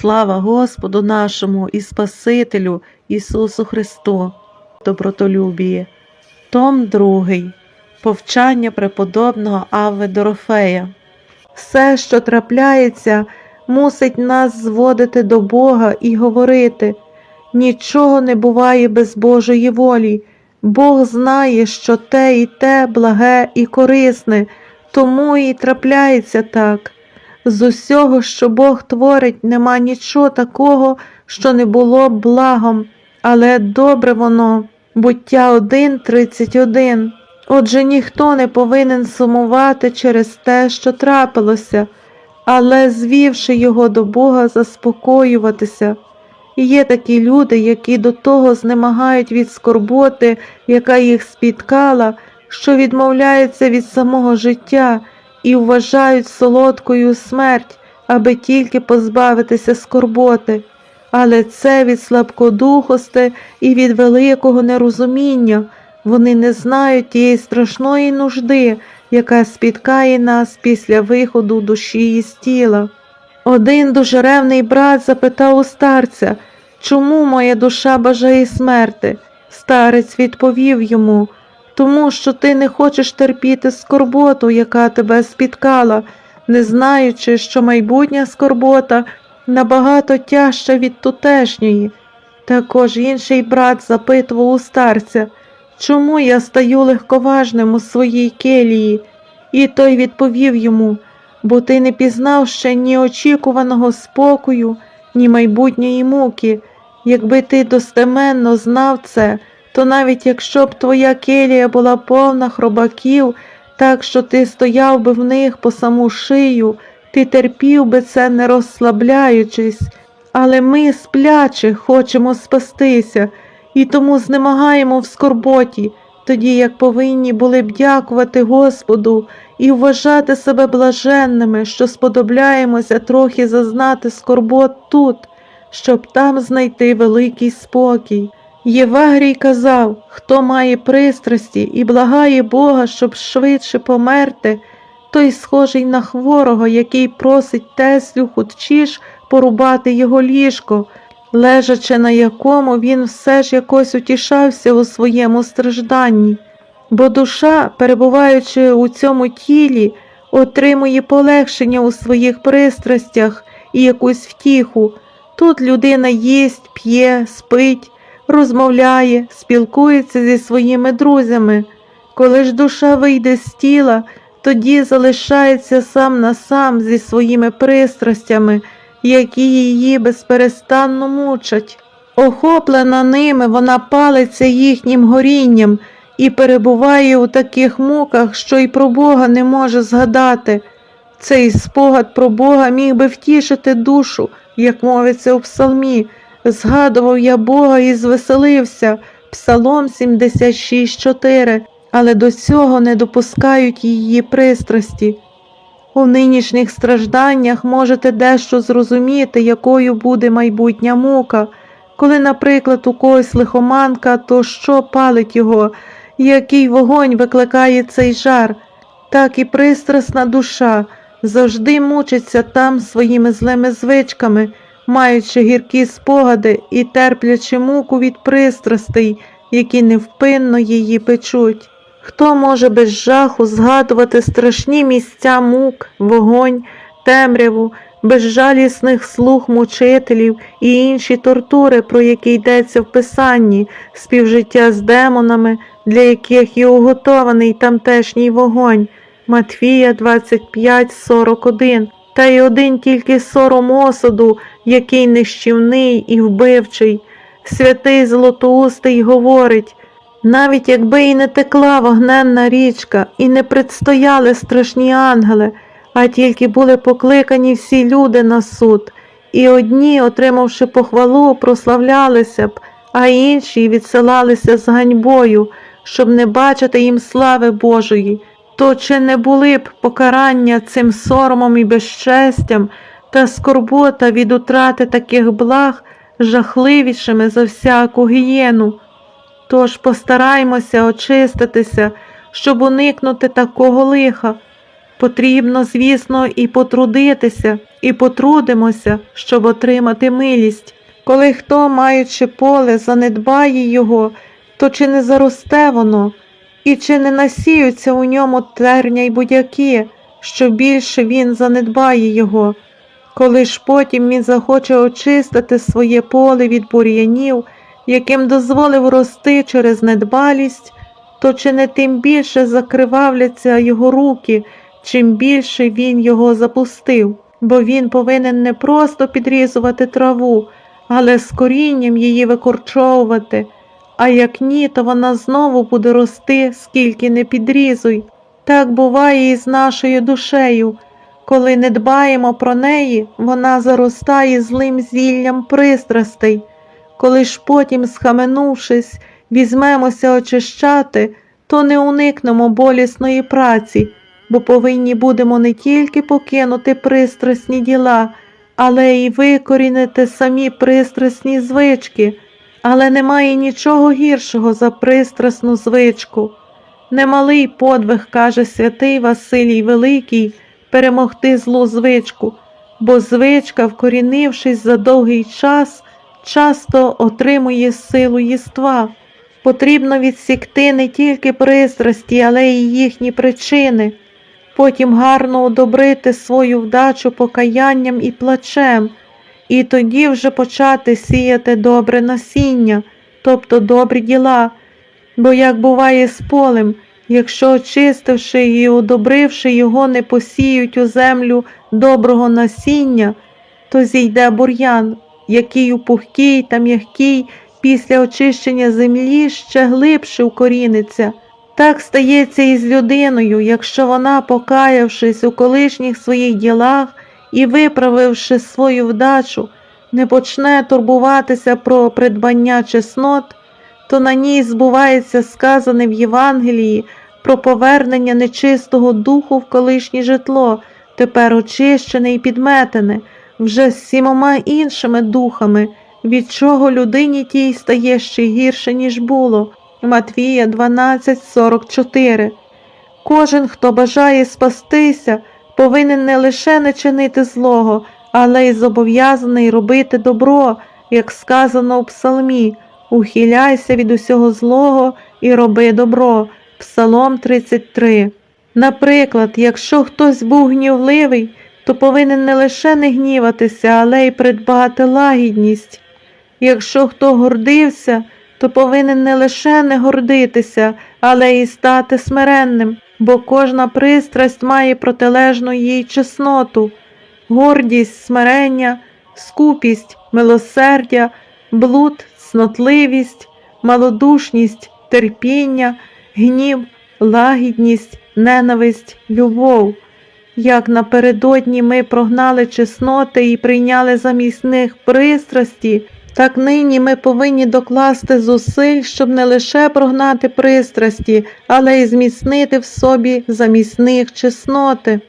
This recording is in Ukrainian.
Слава Господу нашому і Спасителю Ісусу Христу, добротолюбіє. Том 2. Повчання преподобного Авви Дорофея. Все, що трапляється, мусить нас зводити до Бога і говорити. Нічого не буває без Божої волі. Бог знає, що те і те благе і корисне, тому і трапляється так. З усього, що Бог творить, нема нічого такого, що не було благом, але добре воно. Буття 1.31. Отже, ніхто не повинен сумувати через те, що трапилося, але, звівши його до Бога, заспокоюватися. І є такі люди, які до того знемагають від скорботи, яка їх спіткала, що відмовляються від самого життя і вважають солодкою смерть, аби тільки позбавитися скорботи. Але це від слабкодухости і від великого нерозуміння. Вони не знають тієї страшної нужди, яка спіткає нас після виходу душі із тіла. Один дуже ревний брат запитав у старця, чому моя душа бажає смерти? Старець відповів йому, тому що ти не хочеш терпіти скорботу, яка тебе спіткала, не знаючи, що майбутня скорбота набагато тяжча від тутешньої. Також інший брат запитував у старця, чому я стаю легковажним у своїй келії? І той відповів йому, бо ти не пізнав ще ні очікуваного спокою, ні майбутньої муки. Якби ти достеменно знав це, то навіть якщо б твоя келія була повна хробаків, так що ти стояв би в них по саму шию, ти терпів би це, не розслабляючись, але ми, спляче, хочемо спастися, і тому знемагаємо в скорботі, тоді як повинні були б дякувати Господу і вважати себе блаженними, що сподобляємося трохи зазнати скорбот тут, щоб там знайти великий спокій. Євагрій казав, хто має пристрасті і благає Бога, щоб швидше померти, той схожий на хворого, який просить Теслю хутчіш порубати його ліжко, лежачи на якому він все ж якось утішався у своєму стражданні. Бо душа, перебуваючи у цьому тілі, отримує полегшення у своїх пристрастях і якусь втіху. Тут людина їсть, п'є, спить, розмовляє, спілкується зі своїми друзями. Коли ж душа вийде з тіла, тоді залишається сам на сам зі своїми пристрастями, які її безперестанно мучать. Охоплена ними, вона палиться їхнім горінням і перебуває у таких муках, що й про Бога не може згадати. Цей спогад про Бога міг би втішити душу, як мовиться у псалмі. Згадував я Бога і звеселився, Псалом 76,4, але до цього не допускають її пристрасті. У нинішніх стражданнях можете дещо зрозуміти, якою буде майбутня мука. Коли, наприклад, у когось лихоманка, то що палить його, який вогонь викликає цей жар, так і пристрасна душа завжди мучиться там своїми злими звичками, маючи гіркі спогади і терплячи муку від пристрастей, які невпинно її печуть. Хто може без жаху згадувати страшні місця мук, вогонь, темряву, безжалісних слух мучителів і інші тортури, про які йдеться в Писанні, співжиття з демонами, для яких є уготований тамтешній вогонь, Матфія 25,41, та й один тільки сором осуду, який нищівний і вбивчий. Святий Златоустий говорить, навіть якби і не текла вогненна річка, і не предстояли страшні ангели, а тільки були покликані всі люди на суд, і одні, отримавши похвалу, прославлялися б, а інші відсилалися з ганьбою, щоб не бачити їм слави Божої, то чи не були б покарання цим соромом і безчестям та скорбота від утрати таких благ жахливішими за всяку гієну? Тож постараймося очиститися, щоб уникнути такого лиха. Потрібно, звісно, і потрудитися, і потрудимося, щоб отримати милість. Коли хто, маючи поле, занедбає його, то чи не заросте воно, і чи не насіються у ньому терня й будяки, що більше він занедбає його. Коли ж потім він захоче очистити своє поле від бур'янів, яким дозволив рости через недбалість, то чи не тим більше закривавляться його руки, чим більше він його запустив, бо він повинен не просто підрізувати траву, але з корінням її викорчовувати, а як ні, то вона знову буде рости, скільки не підрізуй. Так буває і з нашою душею. Коли не дбаємо про неї, вона заростає злим зіллям пристрастей. Коли ж потім, схаменувшись, візьмемося очищати, то не уникнемо болісної праці, бо повинні будемо не тільки покинути пристрасні діла, але й викорінити самі пристрасні звички. Але немає нічого гіршого за пристрасну звичку. Немалий подвиг, каже святий Василій Великий, перемогти злу звичку, бо звичка, вкорінившись за довгий час, часто отримує силу єства. Потрібно відсікти не тільки пристрасті, але й їхні причини, потім гарно одобрити свою вдачу покаянням і плачем, і тоді вже почати сіяти добре насіння, тобто добрі діла. Бо як буває з полем, якщо очистивши і одобривши його, не посіють у землю доброго насіння, то зійде бур'ян, який у пухкій та м'якій після очищення землі ще глибше укоріниться. Так стається і з людиною, якщо вона, покаявшись у колишніх своїх ділах і виправивши свою вдачу, не почне турбуватися про придбання чеснот, то на ній збувається сказане в Євангелії про повернення нечистого духу в колишнє житло, тепер очищене і підметене, вже з сімома іншими духами, від чого людині тій стає ще гірше, ніж було. Матвія 12:44 Кожен, хто бажає спастися, повинен не лише не чинити злого, але й зобов'язаний робити добро, як сказано у псалмі. Ухиляйся від усього злого і роби добро. Псалом 33. Наприклад, якщо хтось був гнівливий, то повинен не лише не гніватися, але й придбати лагідність. Якщо хто гордився, то повинен не лише не гордитися, але й стати смиренним, бо кожна пристрасть має протилежну їй чесноту, гордість, смирення, скупість, милосердя, блуд, цнотливість, малодушність, терпіння, гнів, лагідність, ненависть, любов. Як напередодні ми прогнали чесноти і прийняли замість них пристрасті, так нині ми повинні докласти зусиль, щоб не лише прогнати пристрасті, але й зміцнити в собі замісних чесноти.